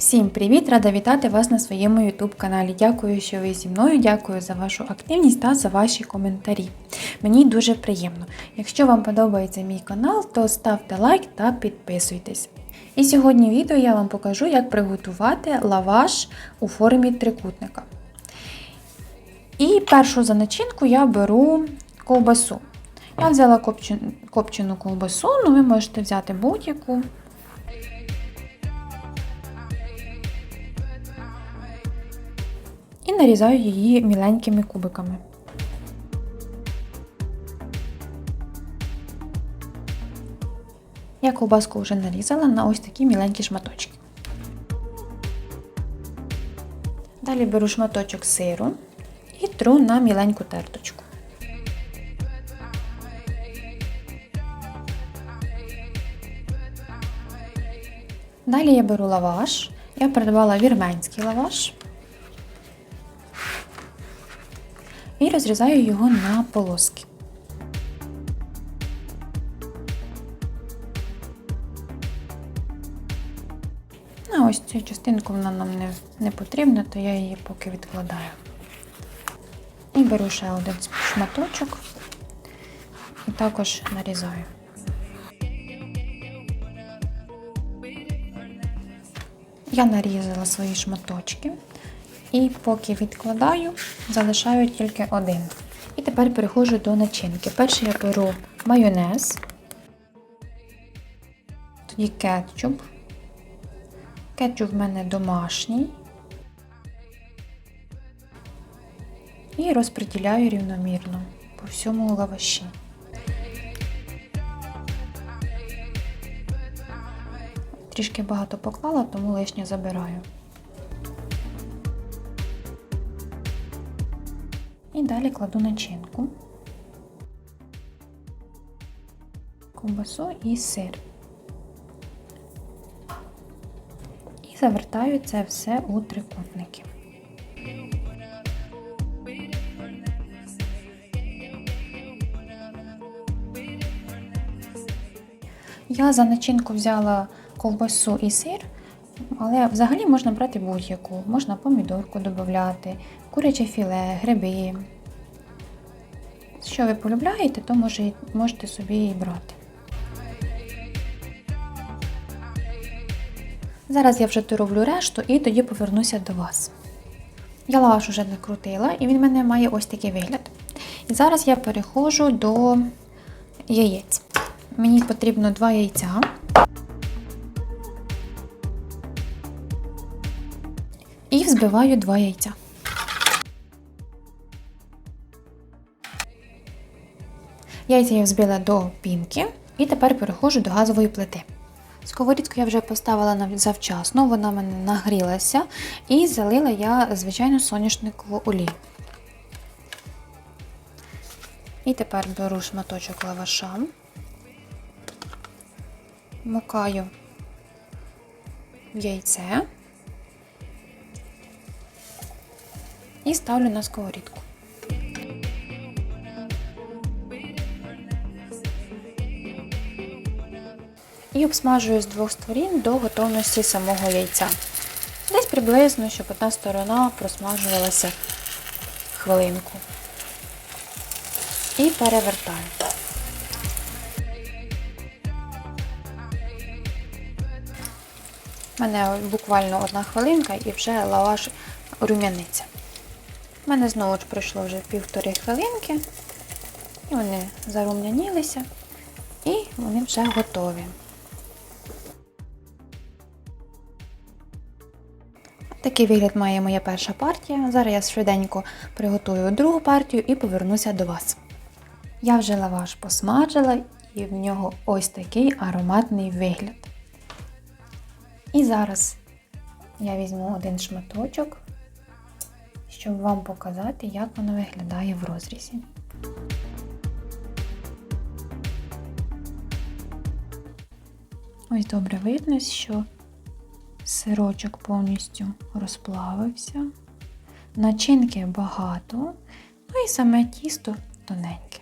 Всім привіт! Рада вітати вас на своєму YouTube каналі. Дякую, що ви зі мною. Дякую за вашу активність та за ваші коментарі. Мені дуже приємно. Якщо вам подобається мій канал, то ставте лайк та підписуйтесь. І сьогодні в відео я вам покажу, як приготувати лаваш у формі трикутника. І першу за начинку я беру ковбасу. Я взяла копчену, ковбасу, ну ви можете взяти будь-яку. І нарізаю її міленькими кубиками. Я ковбаску вже нарізала на ось такі міленькі шматочки. Далі беру шматочок сиру і тру на міленьку терточку. Далі я беру лаваш. Я придбала вірменський лаваш і розрізаю його на полоски. А ось цю частинку вона нам не, не потрібна, то я її поки відкладаю. І беру ще один шматочок і також нарізаю. Я нарізала свої шматочки і поки відкладаю, залишаю тільки один. І тепер переходжу до начинки. Перше я беру майонез, тоді кетчуп. Кетчуп в мене домашній. І розподіляю рівномірно по всьому лаваші. Трішки багато поклала, тому лишнє забираю. І далі кладу начинку, ковбасу і сир. І завертаю це все у трикутники. Я за начинку взяла ковбасу і сир, але взагалі можна брати будь-яку. Можна помідорку додати, куряче філе, гриби. Що ви полюбляєте, то може, можете собі і брати. Зараз я вже дороблю решту і тоді повернуся до вас. Я лаваш уже накрутила і він в мене має ось такий вигляд. І зараз я переходжу до яєць. Мені потрібно два яйця. І взбиваю два яйця. Яйця я взбила до пінки і тепер переходжу до газової плити. Сковорідку я вже поставила завчасно, вона в мене нагрілася і залила я звичайну соняшникову олію. І тепер беру шматочок лаваша, мукаю в яйце і ставлю на сковорідку. І обсмажую з двох сторін до готовності самого яйця. Десь приблизно, щоб одна сторона просмажувалася хвилинку. І перевертаю. У мене буквально одна хвилинка і вже лаваш рум'яниться. У мене знову ж пройшло вже півтори хвилинки, і вони зарум'янілися, і вони вже готові. Такий вигляд має моя перша партія. Зараз я швиденько приготую другу партію і повернуся до вас. Я вже лаваш посмажила і в нього ось такий ароматний вигляд. І зараз я візьму один шматочок, щоб вам показати, як воно виглядає в розрізі. Ось добре видно, що сирочок повністю розплавився, начинки багато, ну і саме тісто тоненьке.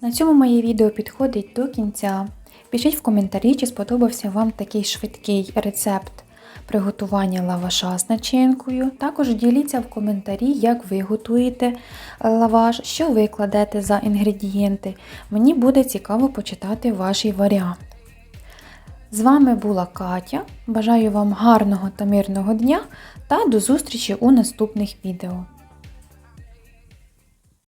На цьому моє відео підходить до кінця. Пишіть в коментарі, чи сподобався вам такий швидкий рецепт приготування лаваша з начинкою. Також діліться в коментарі, як ви готуєте лаваш, що ви кладете за інгредієнти. Мені буде цікаво почитати ваші варіант. З вами була Катя. Бажаю вам гарного та мирного дня та до зустрічі у наступних відео.